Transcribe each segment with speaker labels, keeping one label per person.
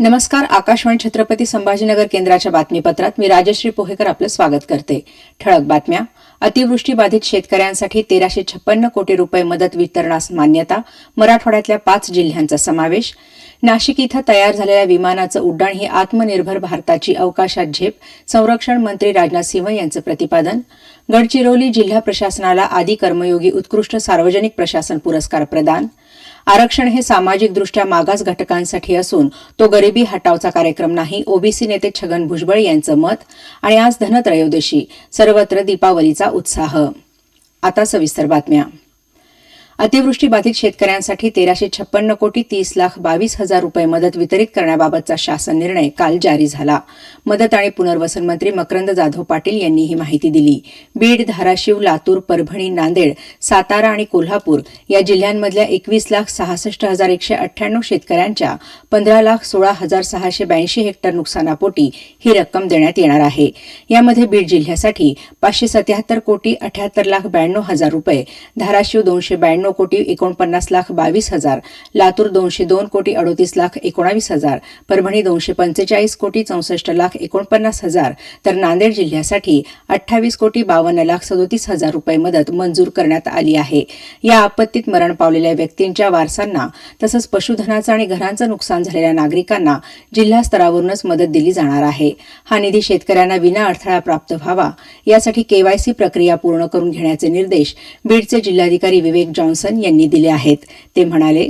Speaker 1: नमस्कार आकाशवाणी छत्रपती संभाजीनगर केंद्राच्या बातमीपत्रात मी राजश्री पोहेकर आपलं स्वागत करते ठळक बातम्या अतिवृष्टी बाधित शेतकऱ्यांसाठी तेराशे छप्पन्न कोटी रुपये मदत वितरणास मान्यता मराठवाड्यातल्या पाच जिल्ह्यांचा समावेश नाशिक इथं तयार झालेल्या विमानाचं उड्डाण ही आत्मनिर्भर भारताची अवकाशात झेप संरक्षण मंत्री राजनाथ सिंह यांचं प्रतिपादन गडचिरोली जिल्हा प्रशासनाला आदी कर्मयोगी उत्कृष्ट सार्वजनिक प्रशासन पुरस्कार प्रदान आरक्षण हे सामाजिकदृष्ट्या मागास घटकांसाठी असून तो गरिबी हटावचा कार्यक्रम नाही ओबीसी नेते छगन भुजबळ यांचं मत आणि आज धनत्रयोदशी सर्वत्र दीपावलीचा उत्साह आता सविस्तर बातम्या अतिवृष्टी बाधित शेतकऱ्यांसाठी तेराशे छप्पन्न कोटी तीस लाख बावीस हजार रुपये मदत वितरित करण्याबाबतचा शासन निर्णय काल जारी झाला मदत आणि पुनर्वसन मंत्री मकरंद जाधव पाटील यांनी ही माहिती दिली बीड धाराशिव लातूर परभणी नांदेड सातारा आणि कोल्हापूर या जिल्ह्यांमधल्या एकवीस लाख सहासष्ट हजार एकशे अठ्ठ्याण्णव शेतकऱ्यांच्या पंधरा लाख सोळा हजार सहाशे ब्याऐंशी हेक्टर नुकसानापोटी ही रक्कम देण्यात येणार आहे यामध्ये बीड जिल्ह्यासाठी पाचशे सत्याहत्तर कोटी अठ्याहत्तर लाख ब्याण्णव हजार रुपये धाराशिव दोनशे ब्याण्णव एक्क्याण्णव कोटी एकोणपन्नास लाख बावीस हजार लातूर दोनशे दोन कोटी अडोतीस लाख एकोणावीस हजार परभणी दोनशे पंचेचाळीस कोटी चौसष्ट लाख एकोणपन्नास हजार तर नांदेड जिल्ह्यासाठी अठ्ठावीस कोटी बावन्न लाख सदोतीस हजार रुपये मदत मंजूर करण्यात आली आहे या आपत्तीत मरण पावलेल्या व्यक्तींच्या वारसांना तसंच पशुधनाचं आणि घरांचं नुकसान झालेल्या नागरिकांना जिल्हा स्तरावरूनच मदत दिली जाणार आहे हा निधी शेतकऱ्यांना विना अडथळा प्राप्त व्हावा यासाठी केवायसी प्रक्रिया पूर्ण करून घेण्याचे निर्देश बीडचे जिल्हाधिकारी विवेक जॉन्सन जॉन्सन यांनी दिले आहेत ते म्हणाले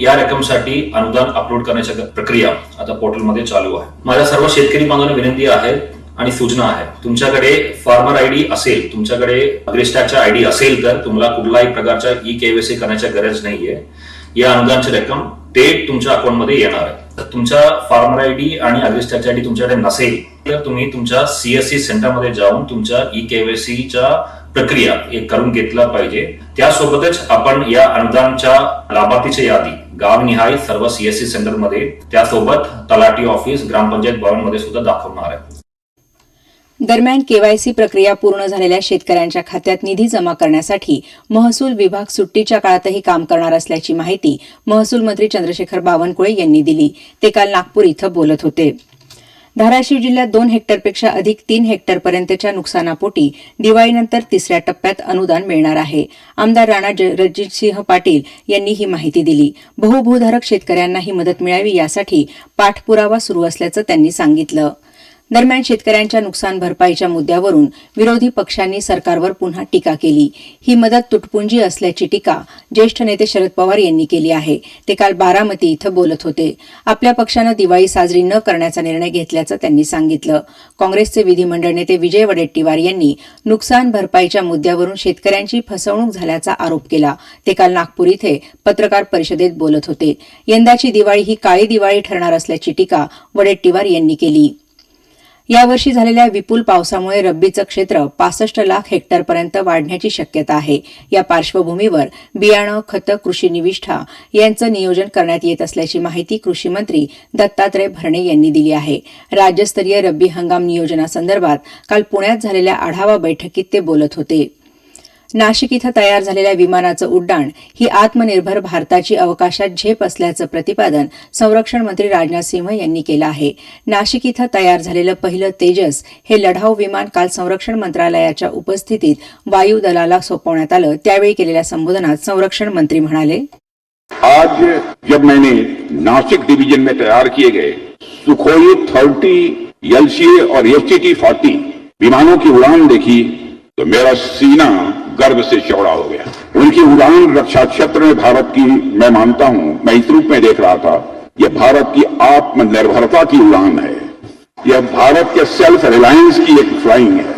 Speaker 2: या रकमसाठी अनुदान अपलोड करण्याची प्रक्रिया आता मध्ये चालू आहे माझ्या सर्व शेतकरी बांधवांना विनंती आहे आणि सूचना आहे तुमच्याकडे फार्मर आयडी असेल तुमच्याकडे आय आयडी असेल तर तुम्हाला कुठलाही प्रकारच्या ई केवायसी करण्याची गरज नाहीये या अनुदानची रक्कम थेट तुमच्या अकाउंटमध्ये येणार आहे तर तुमच्या फार्मर आयडी आणि आय आयडी तुमच्याकडे नसेल तर तुम्ही तुमच्या सीएससी सेंटरमध्ये जाऊन तुमच्या ई केवायसीच्या प्रक्रिया एक करून घेतला पाहिजे त्यासोबतच आपण या अनुदानच्या लाभार्थीची यादी गावनिहाय सर्व सीएससी सेंटर मध्ये त्यासोबत तलाठी ऑफिस ग्रामपंचायत भवन मध्ये सुद्धा दाखवणार आहे
Speaker 1: दरम्यान केवायसी प्रक्रिया पूर्ण झालेल्या शेतकऱ्यांच्या खात्यात निधी जमा करण्यासाठी महसूल विभाग सुट्टीच्या काळातही काम करणार असल्याची माहिती महसूल मंत्री चंद्रशेखर बावनकुळे यांनी दिली ते काल नागपूर इथं बोलत होते धाराशिव जिल्ह्यात दोन हेक्टरपेक्षा अधिक तीन हेक्टरपर्यंतच्या नुकसानापोटी दिवाळीनंतर तिसऱ्या टप्प्यात अनुदान मिळणार आहे आमदार राणा रणजितसिंह पाटील यांनी ही माहिती दिली बहुभूधारक शेतकऱ्यांना ही मदत मिळावी यासाठी पाठपुरावा सुरू असल्याचं त्यांनी सांगितलं दरम्यान शेतकऱ्यांच्या नुकसान भरपाईच्या मुद्द्यावरून विरोधी पक्षांनी सरकारवर पुन्हा टीका केली ही मदत तुटपुंजी असल्याची टीका ज्येष्ठ नेते शरद पवार यांनी केली आहे ते काल बारामती इथं बोलत होते आपल्या पक्षानं दिवाळी साजरी न करण्याचा निर्णय घेतल्याचं त्यांनी सांगितलं काँग्रेसचे विधिमंडळ नेते विजय वडेट्टीवार यांनी नुकसान भरपाईच्या मुद्द्यावरून शेतकऱ्यांची फसवणूक झाल्याचा आरोप केला ते काल नागपूर इथे पत्रकार परिषदेत बोलत होते यंदाची दिवाळी ही काळी दिवाळी ठरणार असल्याची टीका वडेट्टीवार यांनी केली यावर्षी झालेल्या विपुल पावसामुळे रब्बीचं क्षेत्र पासष्ट लाख हेक्टरपर्यंत वाढण्याची शक्यता आहे या पार्श्वभूमीवर बियाणं खतं कृषी निविष्ठा यांचं नियोजन करण्यात येत असल्याची माहिती कृषी मंत्री दत्तात्रय भरणे यांनी दिली आहे राज्यस्तरीय रब्बी हंगाम नियोजनासंदर्भात काल पुण्यात झालेल्या आढावा बैठकीत ते बोलत होते नाशिक इथं तयार झालेल्या विमानाचं उड्डाण ही आत्मनिर्भर भारताची अवकाशात झेप असल्याचं प्रतिपादन संरक्षण मंत्री राजनाथ सिंह यांनी केलं आहे नाशिक इथं तयार झालेलं पहिलं तेजस हे लढाऊ विमान काल संरक्षण मंत्रालयाच्या उपस्थितीत वायू दलाला सोपवण्यात आलं त्यावेळी केलेल्या संबोधनात संरक्षण मंत्री म्हणाले
Speaker 3: आज जब मैंने नासिक डिव्हिजन में तयार किए गए सुखोई थर्टी एलसीए और एफ फोर्टी विमानों की उड़ान देखी तो मेरा सीना गर्व से चौड़ा हो गया उनकी उड़ान रक्षा क्षेत्र में भारत की मैं मानता हूं मैं इस रूप में देख रहा था यह भारत की आत्मनिर्भरता की उड़ान है यह भारत के सेल्फ रिलायंस की एक फ्लाइंग है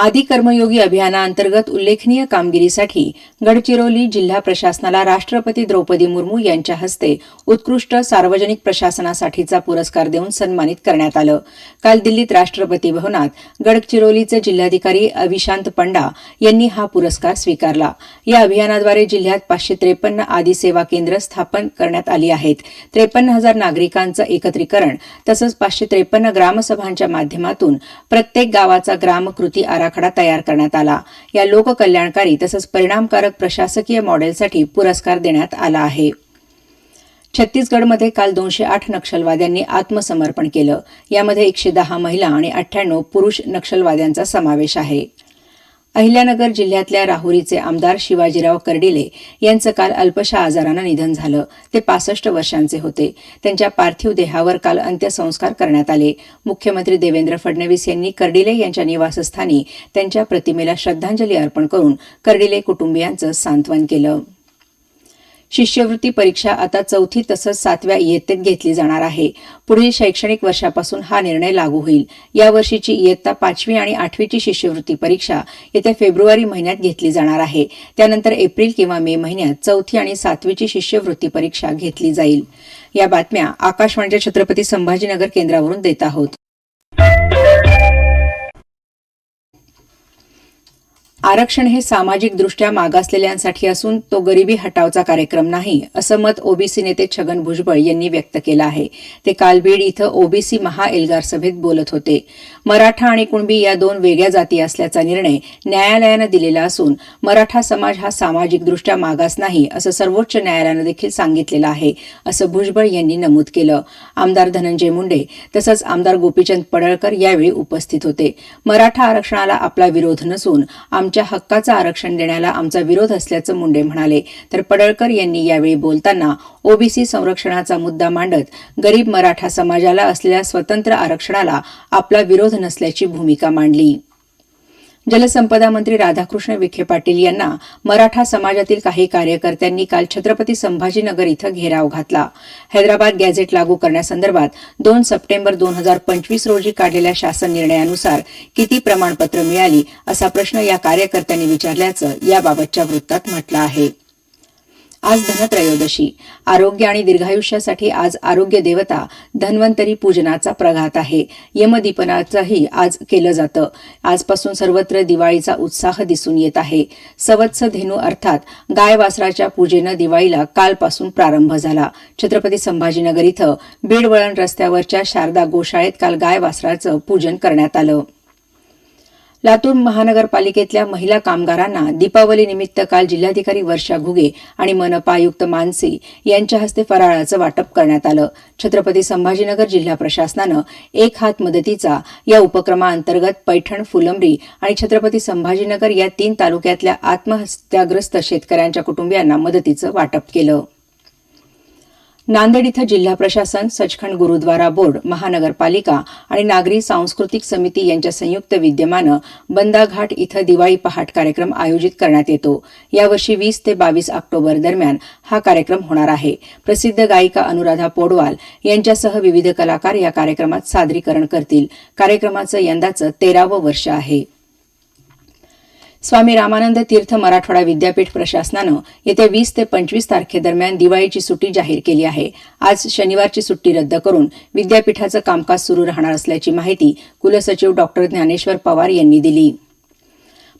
Speaker 1: आदी कर्मयोगी अभियानाअंतर्गत उल्लेखनीय कामगिरीसाठी गडचिरोली जिल्हा प्रशासनाला राष्ट्रपती द्रौपदी मुर्मू यांच्या हस्ते उत्कृष्ट सार्वजनिक प्रशासनासाठीचा पुरस्कार देऊन सन्मानित करण्यात आलं काल दिल्लीत राष्ट्रपती भवनात गडचिरोलीचे जिल्हाधिकारी अविशांत पंडा यांनी हा पुरस्कार स्वीकारला या अभियानाद्वारे जिल्ह्यात पाचशे त्रेपन्न आदी सेवा केंद्र स्थापन करण्यात आली आहेत त्रेपन्न हजार नागरिकांचं एकत्रीकरण तसंच पाचशे त्रेपन्न ग्रामसभांच्या माध्यमातून प्रत्येक गावाचा ग्रामकृती आराखडा तयार करण्यात आला या लोककल्याणकारी तसंच परिणामकारक प्रशासकीय मॉडेलसाठी पुरस्कार देण्यात आला आहे छत्तीसगडमध्ये काल दोनशे आठ नक्षलवाद्यांनी आत्मसमर्पण केलं यामध्ये एकशे दहा महिला आणि अठ्ठ्याण्णव पुरुष नक्षलवाद्यांचा समावेश आहे अहिल्यानगर जिल्ह्यातल्या राहुरीचे आमदार शिवाजीराव कर्डिले यांचं काल अल्पशा आजारानं निधन झालं ते पासष्ट वर्षांचे होते त्यांच्या पार्थिव देहावर काल अंत्यसंस्कार करण्यात आले मुख्यमंत्री देवेंद्र फडणवीस यांनी कर्डिले यांच्या निवासस्थानी त्यांच्या प्रतिमेला श्रद्धांजली अर्पण करून कर्डिले कुटुंबियांचं सांत्वन केलं शिष्यवृत्ती परीक्षा आता चौथी तसंच सातव्या इयत्तेत घेतली जाणार आहे पुढील शैक्षणिक वर्षापासून हा निर्णय लागू होईल यावर्षीची इयत्ता पाचवी आणि आठवीची शिष्यवृत्ती परीक्षा येत्या फेब्रुवारी महिन्यात घेतली जाणार आहे त्यानंतर एप्रिल किंवा मे महिन्यात चौथी आणि सातवीची शिष्यवृत्ती परीक्षा घेतली जाईल या बातम्या आकाशवाणीच्या छत्रपती संभाजीनगर केंद्रावरून देत आहोत आरक्षण हे सामाजिक दृष्ट्या मागासलेल्यांसाठी असून तो गरिबी हटावचा कार्यक्रम नाही असं मत ओबीसी नेते छगन भुजबळ यांनी व्यक्त केलं आहे ते काल बीड इथं ओबीसी महाएल्गार सभेत बोलत होते मराठा आणि कुणबी या दोन वेगळ्या जाती असल्याचा निर्णय न्यायालयानं दिलेला असून मराठा समाज हा सामाजिक दृष्ट्या मागास नाही असं सर्वोच्च न्यायालयानं देखील सांगितलेलं आहे असं भुजबळ यांनी नमूद केलं आमदार धनंजय मुंडे तसंच आमदार गोपीचंद पडळकर यावेळी उपस्थित होते मराठा आरक्षणाला आपला विरोध नसून आमच्या हक्काचं आरक्षण देण्याला आमचा विरोध असल्याचं मुंडे म्हणाले तर पडळकर यांनी यावेळी बोलताना ओबीसी संरक्षणाचा मुद्दा मांडत गरीब मराठा समाजाला असलेल्या स्वतंत्र आरक्षणाला आपला विरोध नसल्याची भूमिका मांडली जलसंपदा मंत्री राधाकृष्ण विखे पाटील यांना मराठा समाजातील काही कार्यकर्त्यांनी काल छत्रपती संभाजीनगर इथं घेराव घातला हैदराबाद गॅझेट लागू करण्यासंदर्भात दोन सप्टेंबर दोन हजार पंचवीस रोजी काढलेल्या शासन निर्णयानुसार किती प्रमाणपत्र मिळाली असा प्रश्न या कार्यकर्त्यांनी विचारल्याचं याबाबतच्या वृत्तात म्हटलं आहे आज धनत्रयोदशी आरोग्य आणि दीर्घायुष्यासाठी आज आरोग्य देवता धन्वंतरी पूजनाचा प्रघात आहे यमदीपनाचंही आज केलं जातं आजपासून सर्वत्र दिवाळीचा उत्साह दिसून येत आहे सवत्स धेनू अर्थात गाय वासराच्या पूजेनं दिवाळीला कालपासून प्रारंभ झाला छत्रपती संभाजीनगर इथं बीड रस्त्यावरच्या शारदा गोशाळेत काल गाय वासराचं पूजन करण्यात आलं लातूर महानगरपालिकेतल्या महिला कामगारांना दीपावली निमित्त काल जिल्हाधिकारी वर्षा घुगे आणि मनपा आयुक्त मानसी यांच्या हस्ते फराळाचं वाटप करण्यात आलं छत्रपती संभाजीनगर जिल्हा प्रशासनानं एक हात मदतीचा या उपक्रमाअंतर्गत पैठण फुलंबरी आणि छत्रपती संभाजीनगर या तीन तालुक्यातल्या आत्महत्याग्रस्त शेतकऱ्यांच्या कुटुंबियांना मदतीचं वाटप केलं नांदेड इथं जिल्हा प्रशासन सचखंड गुरुद्वारा बोर्ड महानगरपालिका आणि नागरी सांस्कृतिक समिती यांच्या संयुक्त विद्यमानं बंदाघाट इथं दिवाळी पहाट कार्यक्रम आयोजित करण्यात येतो यावर्षी वीस ते बावीस ऑक्टोबर दरम्यान हा कार्यक्रम होणार आहे प्रसिद्ध गायिका अनुराधा पोडवाल यांच्यासह विविध कलाकार या कार्यक्रमात सादरीकरण करतील कार्यक्रमाचं यंदाचं तेरावं वर्ष आहे स्वामी रामानंद तीर्थ मराठवाडा विद्यापीठ प्रशासनानं येत्या वीस ते पंचवीस तारखेदरम्यान दिवाळीची सुट्टी जाहीर केली आहे आज शनिवारची सुट्टी रद्द करून विद्यापीठाचं कामकाज सुरू राहणार असल्याची माहिती कुलसचिव डॉक्टर ज्ञानेश्वर पवार यांनी दिली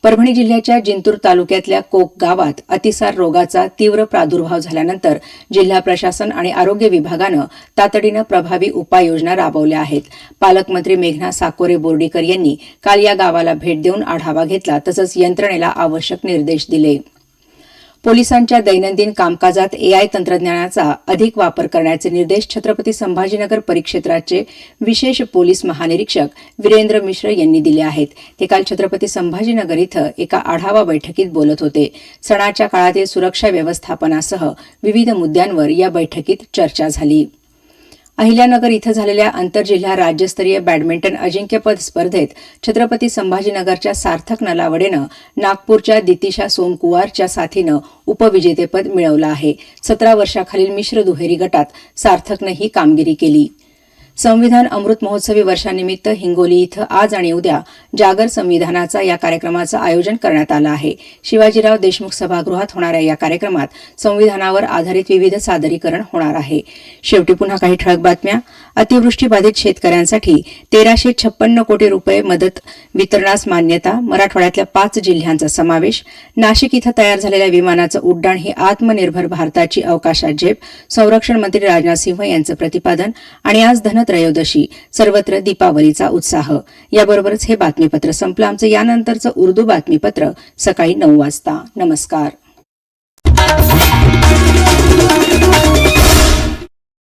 Speaker 1: परभणी जिल्ह्याच्या जिंतूर तालुक्यातल्या कोक गावात अतिसार रोगाचा तीव्र प्रादुर्भाव झाल्यानंतर जिल्हा प्रशासन आणि आरोग्य विभागानं तातडीनं प्रभावी उपाययोजना राबवल्या आहेत पालकमंत्री मेघना साकोरे बोर्डीकर यांनी काल या गावाला भेट देऊन आढावा घेतला तसंच यंत्रणेला आवश्यक निर्देश दिले पोलिसांच्या दैनंदिन कामकाजात एआय तंत्रज्ञानाचा अधिक वापर करण्याचे निर्देश छत्रपती संभाजीनगर परिक्षेत्राचे विशेष पोलीस महानिरीक्षक वीरेंद्र मिश्र यांनी दिले आहेत ते काल छत्रपती संभाजीनगर इथं एका आढावा बैठकीत बोलत होते सणाच्या काळातील सुरक्षा व्यवस्थापनासह विविध मुद्द्यांवर या बैठकीत चर्चा झाली अहिल्यानगर इथं झालेल्या आंतरजिल्हा राज्यस्तरीय बॅडमिंटन अजिंक्यपद स्पर्धेत छत्रपती संभाजीनगरच्या सार्थक नलावडेनं नागपूरच्या दितिशा सोमकुवारच्या साथीनं उपविजेतेपद मिळवलं आहे सतरा वर्षाखालील मिश्र दुहेरी गटात सार्थकनं ही कामगिरी केली संविधान अमृत महोत्सवी वर्षानिमित्त हिंगोली इथं आज आणि उद्या जागर संविधानाचा या कार्यक्रमाचं आयोजन करण्यात आलं आहे शिवाजीराव देशमुख सभागृहात होणाऱ्या या कार्यक्रमात संविधानावर आधारित विविध सादरीकरण होणार आहे शेवटी पुन्हा काही ठळक बातम्या अतिवृष्टीबाधित शेतकऱ्यांसाठी तेराशे छप्पन्न कोटी रुपये मदत वितरणास मान्यता मराठवाड्यातल्या पाच जिल्ह्यांचा समावेश नाशिक इथं तयार झालेल्या विमानाचं उड्डाण ही आत्मनिर्भर भारताची अवकाशात झेप संरक्षण मंत्री राजनाथ सिंह यांचं प्रतिपादन आणि आज धनत त्रयोदशी सर्वत्र दीपावलीचा उत्साह याबरोबरच हे बातमीपत्र संपलं आमचं यानंतरचं उर्दू बातमीपत्र सकाळी नऊ वाजता नमस्कार